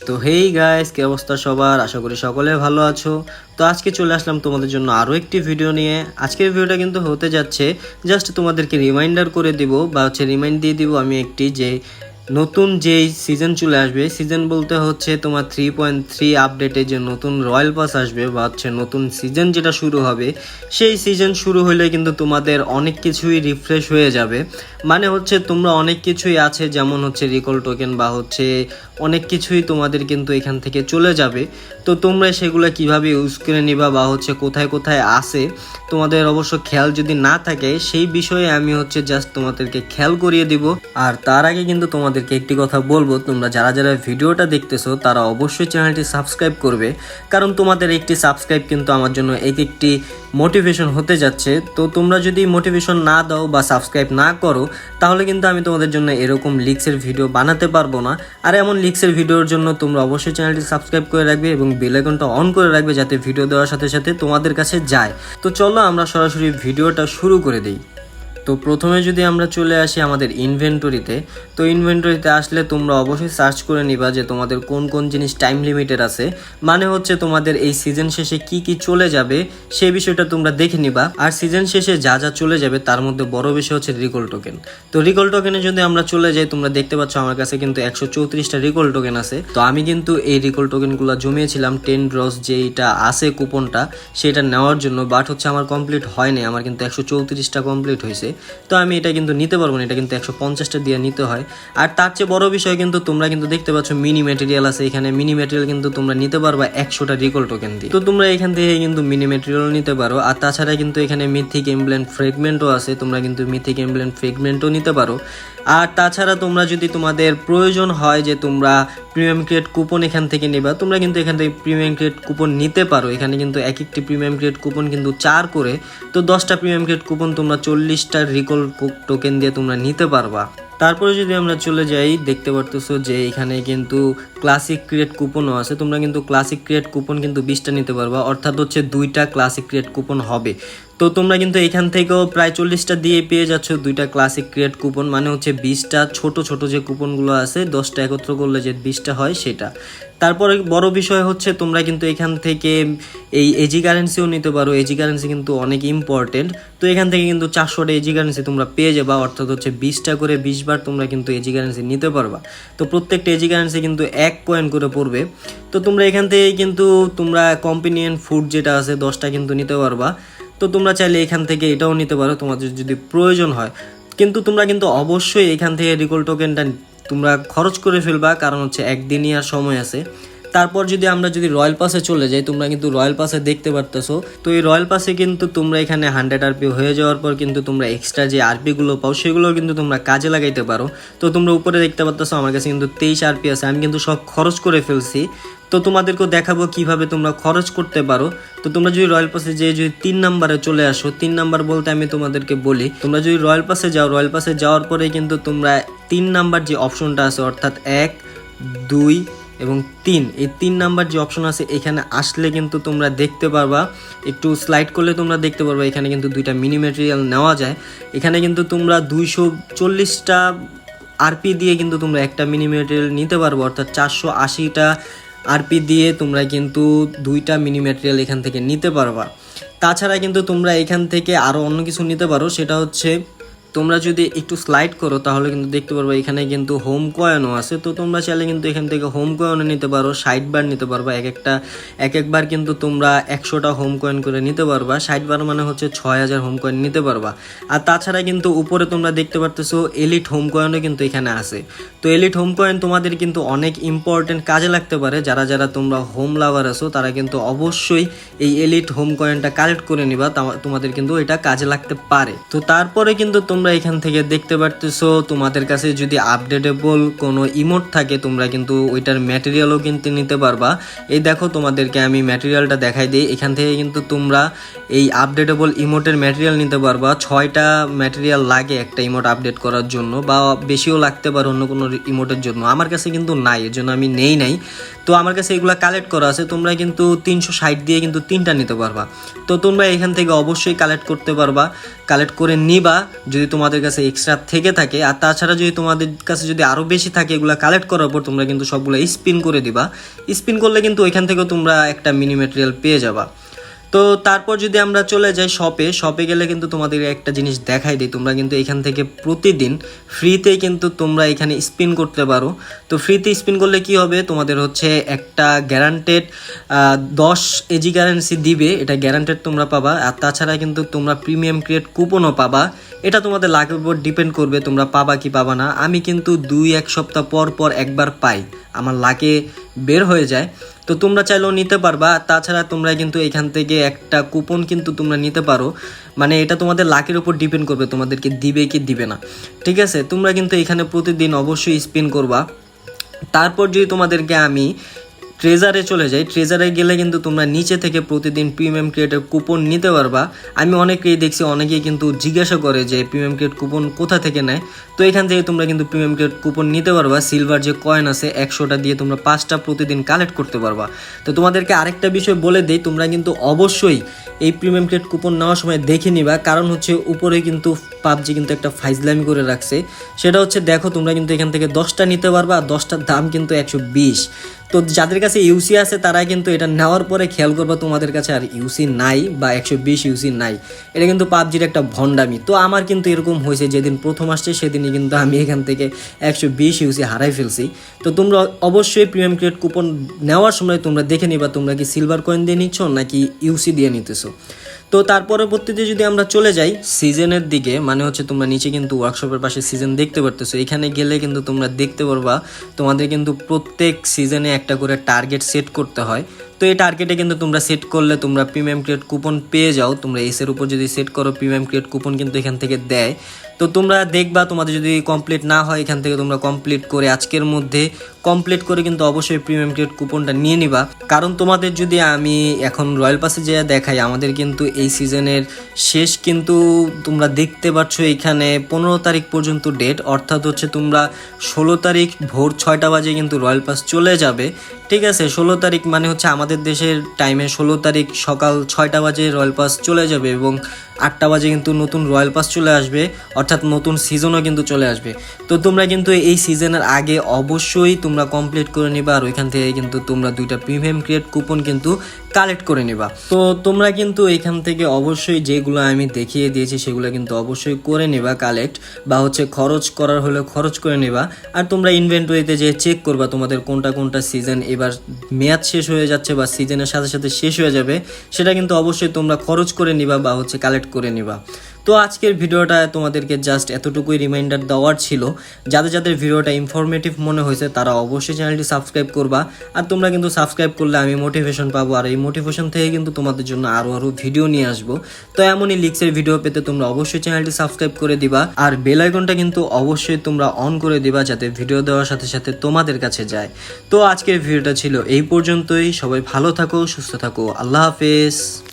তো hey guys কি অবস্থা সবার? আশা করি সকলে ভালো আছো। তো আজকে চলে আসলাম তোমাদের জন্য আরও একটি ভিডিও নিয়ে। আজকের ভিডিওটা কিন্তু হতে যাচ্ছে জাস্ট তোমাদেরকে রিমাইন্ডার করে দিব, বা হচ্ছে রিমাইন্ড দিয়ে দিব আমি একটি যে নতুন যেই সিজন চলে আসবে সিজন বলতে হচ্ছে তোমার থ্রি পয়েন্ট থ্রি আপডেটে যে নতুন রয়্যাল পাস আসবে, বা হচ্ছে নতুন সিজন যেটা শুরু হবে, সেই সিজন শুরু হলে কিন্তু তোমাদের অনেক কিছুই রিফ্রেশ হয়ে যাবে। মানে হচ্ছে তোমরা অনেক কিছুই আছে, যেমন হচ্ছে রিকল টোকেন বা হচ্ছে অনেক কিছুই তোমাদের কিন্তু এখান থেকে চলে যাবে। তো তোমরা সেগুলো কীভাবে ইউজ করে নিবা বা হচ্ছে কোথায় কোথায় আসে তোমাদের অবশ্য খেয়াল যদি না থাকে, সেই বিষয়ে আমি হচ্ছে জাস্ট তোমাদেরকে খেয়াল করিয়ে দিব। আর তার আগে কিন্তু তোমাদেরকে একটি কথা বলব, তোমরা যারা যারা ভিডিওটা দেখতেছো, তারা অবশ্যই চ্যানেলটি সাবস্ক্রাইব করবে। কারণ তোমাদের একটি সাবস্ক্রাইব কিন্তু আমার জন্য এক একটি মোটিভেশন হতে যাচ্ছে। তো তোমরা যদি মোটিভেশন না দাও বা সাবস্ক্রাইব না করো, তাহলে কিন্তু আমি তোমাদের জন্য এরকম লিক্সের ভিডিও বানাতে পারব না। আর এমন লিক্সের ভিডিওর জন্য তোমরা অবশ্যই চ্যানেলটি সাবস্ক্রাইব করে রাখবে এবং বেল আইকনটা অন করে রাখবে যাতে ভিডিও দেওয়ার সাথে সাথে তোমাদের কাছে যায়। তো চলো আমরা সরাসরি ভিডিওটা শুরু করে দিই। তো প্রথমে যদি আমরা চলে আসি আমাদের ইনভেন্টরিতে তো ইনভেন্টরিতে আসলে তোমরা অবশ্যই সার্চ করে নিবা যে তোমাদের কোন কোন জিনিস টাইম লিমিটেড আছে। মানে হচ্ছে তোমাদের এই সিজন শেষে কি কি চলে যাবে সেই বিষয়টা তোমরা দেখে নিবা। আর সিজন শেষে যা যা চলে যাবে তার মধ্যে বড় বিষয় হচ্ছে রিকল টোকেন তো রিকল টোকেনে যদি আমরা চলে যাই, তোমরা দেখতে পাচ্ছ আমার কাছে কিন্তু একশো চৌত্রিশটা রিকল টোকেন আছে। তো আমি কিন্তু এই রিকল টোকেনগুলো জমিয়েছিলাম টেন ড্রস যেইটা আছে কুপনটা সেটা নেওয়ার জন্য বাট হচ্ছে আমার কমপ্লিট হয়নি। আমার কিন্তু একশো চৌত্রিশটা কমপ্লিট হয়েছে। তো আমি এটা কিন্তু নিতে পারব না, এটা কিন্তু একশো পঞ্চাশটা দিয়ে নিতে হয়। আর তার চেয়ে বড় বিষয় কিন্তু তোমরা কিন্তু দেখতে পাচ্ছ মিনি ম্যাটেরিয়াল আছে, এখানে মিনি ম্যাটেরিয়াল কিন্তু তোমরা নিতে পারবা একশোটা রিকল টোকেন দিয়ে। তো তোমরা এখান থেকে কিন্তু মিনি ম্যাটেরিয়াল নিতে পারো, আর তাছাড়া কিন্তু এখানে মিথিক এমব্লেন ফ্রেগমেন্টও আছে, তোমরা কিন্তু মিথিক এমব্লেন ফ্রেগমেন্টও নিতে পারো। আর তাছাড়া তোমরা যদি তোমাদের প্রয়োজন হয় যে তোমরা প্রিমিয়াম ক্রিয়েট কুপন এখান থেকে নিবা, তোমরা কিন্তু এখান থেকে প্রিমিয়াম ক্রিয়েট কুপন নিতে পারো। এখানে কিন্তু এক একটি প্রিমিয়াম ক্রিয়েট কুপন কিন্তু চার করে, তো দশটা প্রিমিয়াম ক্রিয়েট কুপন তোমরা চল্লিশটা রিকল টোকেন দিয়ে তোমরা নিতে পারবা। তারপরে যদি আমরা চলে যাই, দেখতে পারতেছো যে এখানে কিন্তু ক্লাসিক ক্রিয়েট কুপনও আছে, তোমরা কিন্তু ক্লাসিক ক্রিয়েট কুপন কিন্তু বিশটা নিতে পারবা, অর্থাৎ হচ্ছে দুইটা ক্লাসিক ক্রিয়েট কুপন হবে। তো তোমরা কিন্তু এখান থেকেও প্রায় চল্লিশটা দিয়ে পেয়ে যাচ্ছ দুইটা ক্লাসিক ক্রিয়েট কুপন মানে হচ্ছে বিশটা, ছোট ছোট যে কুপনগুলো আছে, দশটা একত্র করলে যে বিশটা হয় সেটা। তারপরে বড় বিষয় হচ্ছে তোমরা কিন্তু এখান থেকে এই এজি কারেন্সিও নিতে পারো এজি কারেন্সি কিন্তু অনেক ইম্পর্টেন্ট তো এখান থেকে কিন্তু চারশোটা এজি কারেন্সি তোমরা পেয়ে যাবা, অর্থাৎ হচ্ছে বিশটা করে বিশবার তোমরা কিন্তু এজি কারেন্সি নিতে পারবা। তো প্রত্যেকটা এজি কারেন্সি কিন্তু এক পয়েন্ট করে পড়বে। তো তোমরা এখান থেকে কিন্তু তোমরা কম্পিনিয়ন ফুড যেটা আছে দশটা কিন্তু নিতে পারবা। তো তোমরা চাইলে এখান থেকে এটাও নিতে পারো তোমাদের যদি প্রয়োজন হয়। কিন্তু তোমরা কিন্তু অবশ্যই এখান থেকে রিকল টোকেনটা তোমরা খরচ করে ফেলবা, কারণ হচ্ছে একদিনই আর সময় আছে। তারপর যদি আমরা যদি রয়্যাল পাসে চলে যাই, তোমরা কিন্তু রয়্যাল পাসে দেখতে পারতেছো। তো এই রয়্যাল পাসে কিন্তু তোমরা এখানে হান্ড্রেড আরপি হয়ে যাওয়ার পর কিন্তু তোমরা এক্সট্রা যে আরপিগুলো পাও সেগুলো কিন্তু তোমরা কাজে লাগাইতে পারো। তো তোমরা উপরে দেখতে পারতেছো, আমার কাছে কিন্তু তেইশ আরপি আছে, আমি কিন্তু সব খরচ করে ফেলছি। তো তোমাদেরকেও দেখাবো কীভাবে তোমরা খরচ করতে পারো। তো তোমরা যদি রয়্যাল পাসে যে যদি তিন নাম্বারে চলে আসো, তিন নাম্বার বলতে আমি তোমাদেরকে বলি, তোমরা যদি রয়্যাল পাসে যাও রয়্যাল পাসে যাওয়ার পরে কিন্তু তোমরা তিন নাম্বার যে অপশনটা আছে, অর্থাৎ এক, দুই এবং তিন, এই তিন নাম্বার যে অপশন আছে, এখানে আসলে কিন্তু তোমরা দেখতে পারবা, একটু স্লাইড করলে তোমরা দেখতে পারবা, এখানে কিন্তু দুইটা মিনি ম্যাটেরিয়াল নেওয়া যায়। এখানে কিন্তু তোমরা দুইশো চল্লিশটা আরপি দিয়ে কিন্তু তোমরা একটা মিনি ম্যাটেরিয়াল নিতে পারব, অর্থাৎ চারশো আশিটা আরপি দিয়ে তোমরা কিন্তু দুইটা মিনি ম্যাটেরিয়াল এখান থেকে নিতে পারবা। তাছাড়া কিন্তু তোমরা এখান থেকে আরও অন্য কিছু নিতে পারো, সেটা হচ্ছে তোমরা যদি একটু স্লাইড করো, তাহলে কিন্তু দেখতে পারব এখানে কিন্তু হোম কয়েনও আছে। তো তোমরা চাইলে কিন্তু এখান থেকে হোম কয়েনও নিতে পারো ষাট বার নিতে পারবা। এক একটা, এক একবার কিন্তু তোমরা একশোটা হোম কয়েন করে নিতে পারবা। ষাট বার মানে হচ্ছে ছয় হাজার হোম কয়েন নিতে পারবা। আর তাছাড়া কিন্তু উপরে তোমরা দেখতে পারতেছো এলিট হোম কয়েনও কিন্তু এখানে আছে। তো এলিট হোম কয়েন তোমাদের কিন্তু অনেক ইম্পর্টেন্ট কাজে লাগতে পারে। যারা যারা তোমরা হোম লাভার আছো, তারা কিন্তু অবশ্যই এই এলিট হোম কয়েনটা কালেক্ট করে নিবা। তোমাদের কিন্তু এটা কাজে লাগতে পারে। তো তারপরে কিন্তু তোমরা এখান থেকে দেখতে পারতেছো, তোমাদের কাছে যদি আপডেটেবল কোনো ইমোট থাকে, তোমরা কিন্তু ওইটার ম্যাটেরিয়ালও কিনতে নিতে পারবা। এই দেখো তোমাদেরকে আমি ম্যাটেরিয়ালটা দেখাই দিই। এখান থেকে কিন্তু তোমরা এই আপডেটেবল ইমোটের ম্যাটেরিয়াল নিতে পারবা। ছয়টা ম্যাটেরিয়াল লাগে একটা ইমোট আপডেট করার জন্য, বা বেশিও লাগতে পারে অন্য কোনো ইমোটের জন্য। আমার কাছে কিন্তু নাই এর জন্য আমি নেই নাই। তো আমার কাছে এগুলো কালেক্ট করা আছে, তোমরা কিন্তু তিনশো ষাট দিয়ে কিন্তু তিনটা নিতে পারবা। তো তোমরা এখান থেকে অবশ্যই কালেক্ট করতে পারবা। কালেক্ট করে নিবা, যদি তোমাদের কাছে এক্সট্রা থেকে থাকে। আর তাছাড়া যদি তোমাদের কাছে যদি আরও বেশি থাকে, এগুলো কালেক্ট করার পর তোমরা কিন্তু সবগুলো স্পিন করে দিবা। স্পিন করলে কিন্তু ওইখান থেকেও তোমরা একটা মিনি মেটেরিয়াল পেয়ে যাবা। তো তারপর যদি আমরা চলে যাই শপে শপে গেলে কিন্তু তোমাদের একটা জিনিস দেখাই দিই। তোমরা কিন্তু এখান থেকে প্রতিদিন ফ্রিতেই কিন্তু তোমরা এখানে স্পিন করতে পারো। তো ফ্রিতে স্পিন করলে কি হবে? তোমাদের হচ্ছে একটা গ্যারান্টেড দশ এজি কারেন্সি দিবে। এটা গ্যারান্টেড তোমরা পাবা। আর তাছাড়া কিন্তু তোমরা প্রিমিয়াম ক্রিয়েট কুপনও পাবা। এটা তোমাদের লাখের উপর ডিপেন্ড করবে তোমরা পাবা কি পাবা না। আমি কিন্তু দুই, এক সপ্তাহ পর পর একবার পাই। আমার লাকে বের হয়ে যায়। তো তোমরা চাইলেও নিতে পারবা। তাছাড়া তোমরা কিন্তু এখান থেকে একটা কুপন কিন্তু তোমরা নিতে পারো। মানে এটা তোমাদের লাকের উপর ডিপেন্ড করবে, তোমাদেরকে দিবে কি দিবে না। ঠিক আছে? তোমরা কিন্তু এখানে প্রতিদিন অবশ্যই স্পিন করবা। তারপর যদি তোমাদেরকে আমি ট্রেজারে চলে যাই। ট্রেজারে গেলে কিন্তু তোমরা নিচে থেকে প্রতিদিন প্রিমিয়াম ক্রিয়েটের কুপন নিতে পারবা। আমি অনেকেই দেখছি, অনেকেই কিন্তু জিজ্ঞাসা করে যে প্রিমিয়াম ক্রিয়েট কুপন কোথা থেকে নেয়? তো এখান থেকে তোমরা কিন্তু প্রিমিয়াম ক্রিয়েট কুপন নিতে পারবা। সিলভার যে কয়েন আছে, একশোটা দিয়ে তোমরা পাঁচটা প্রতিদিন কালেক্ট করতে পারবা। তো তোমাদেরকে আরেকটা বিষয় বলে দিই, তোমরা কিন্তু অবশ্যই এই প্রিমিয়াম ক্রিয়েট কুপন নেওয়ার সময় দেখে নিবা। কারণ হচ্ছে উপরে কিন্তু পাবজি কিন্তু একটা ফাইজলামি করে রাখছে। সেটা হচ্ছে, দেখো তোমরা কিন্তু এখান থেকে দশটা নিতে পারবা আর দশটার দাম কিন্তু একশো বিশ। তো যাদের কাছে ইউসি আছে তারা কিন্তু এটা নেওয়ার পরে খেয়াল করবা তোমাদের কাছে আর ইউসি নাই বা একশো বিশ ইউসি নাই। এটা কিন্তু পাবজির একটা ভণ্ডামি। তো আমার কিন্তু এরকম হয়েছে, যেদিন প্রথম আসছে, সেদিনই কিন্তু আমি এখান থেকে একশো বিশ ইউসি হারাই ফেলছি। তো তোমরা অবশ্যই প্রিমিয়াম ক্রিয়েট কুপন নেওয়ার সময় তোমরা দেখে নিবা, তোমরা কি সিলভার কয়েন দিয়ে নিচ্ছ নাকি ইউসি দিয়ে নিতেছো। তো তার পরবর্তীতে যদি আমরা চলে যাই, সিজনের দিকে মানে হচ্ছে তোমরা নিচে কিন্তু ওয়ার্কশপের পাশে সিজন দেখতে পারতেছো, এখানে গেলে কিন্তু তোমরা দেখতে পারবা, তোমাদের কিন্তু প্রত্যেক সিজনে একটা করে টার্গেট সেট করতে হয়। তো এই টার্গেটে কিন্তু তোমরা সেট করলে তোমরা প্রিমিয়াম ক্রিয়েট কুপন পেয়ে যাও, তোমরা এসের উপর যদি সেট করো প্রিমিয়াম ক্রিয়েট কুপন কিন্তু এখান থেকে দেয়। তো তোমরা দেখবা, তোমাদের যদি কমপ্লিট না হয়, এখান থেকে তোমরা কমপ্লিট করে আজকের মধ্যে কমপ্লিট করে কিন্তু অবশ্যই প্রিমিয়াম ক্রিয়েট কুপনটা নিয়ে নিবা। কারণ তোমাদের যদি আমি এখন রয়্যাল পাসে যে দেখাই, আমাদের কিন্তু এই সিজনের শেষ কিন্তু তোমরা দেখতে পাচ্ছ এখানে পনেরো তারিখ পর্যন্ত ডেট অর্থাৎ হচ্ছে তোমরা ষোলো তারিখ ভোর ছয়টা বাজে কিন্তু রয়্যাল পাস চলে যাবে। ঠিক আছে, ষোলো তারিখ মানে হচ্ছে আমাদের দেশের টাইমে ষোলো তারিখ সকাল ছয়টা বাজে রয়্যাল পাস চলে যাবে এবং আটটা বাজে কিন্তু নতুন রয়্যাল পাস চলে আসবে, অর্থাৎ নতুন সিজনও কিন্তু চলে আসবে। তো তোমরা কিন্তু এই সিজনের আগে অবশ্যই তোমরা কমপ্লিট করে নিবা আর ওইখান থেকে কিন্তু তোমরা দুইটা প্রিমিয়াম ক্রিয়েট কুপন কিন্তু কালেক্ট করে নিবা। তো তোমরা কিন্তু এখান থেকে অবশ্যই যেগুলো আমি দেখিয়ে দিয়েছি সেগুলো কিন্তু অবশ্যই করে নিবা কালেক্ট বা হচ্ছে খরচ করার হলে খরচ করে নিবা। আর তোমরা ইনভেন্টরিতে যে চেক করবা তোমাদের কোনটা কোনটা সিজন এবার মেয়াদ শেষ হয়ে যাচ্ছে বা সিজনের সাথে সাথে শেষ হয়ে যাবে, সেটা কিন্তু অবশ্যই তোমরা খরচ করে নিবা বা হচ্ছে কালেক্ট করে নিবা। তো আজকের ভিডিওটা তোমাদেরকে জাস্ট এতটুকুই রিমাইন্ডার দেওয়ার ছিল। যাদের যাদের ভিডিওটা ইনফরমেটিভ মনে হয়েছে, তারা অবশ্যই চ্যানেলটি সাবস্ক্রাইব করবা। আর তোমরা কিন্তু সাবস্ক্রাইব করলে আমি মোটিভেশন পাবো। আর এই মোটিভেশন থেকে কিন্তু তোমাদের জন্য আরও আরও ভিডিও নিয়ে আসব। তো এমনই লিক্সের ভিডিও পেতে তোমরা অবশ্যই চ্যানেলটি সাবস্ক্রাইব করে দিবা। আর বেল আইকনটা কিন্তু অবশ্যই তোমরা অন করে দিবা যাতে ভিডিও দেওয়ার সাথে সাথে তোমাদের কাছে যায়। তো আজকের ভিডিওটা ছিল এই পর্যন্তই। সবাই ভালো থাকো, সুস্থ থাকো। আল্লাহ হাফেজ।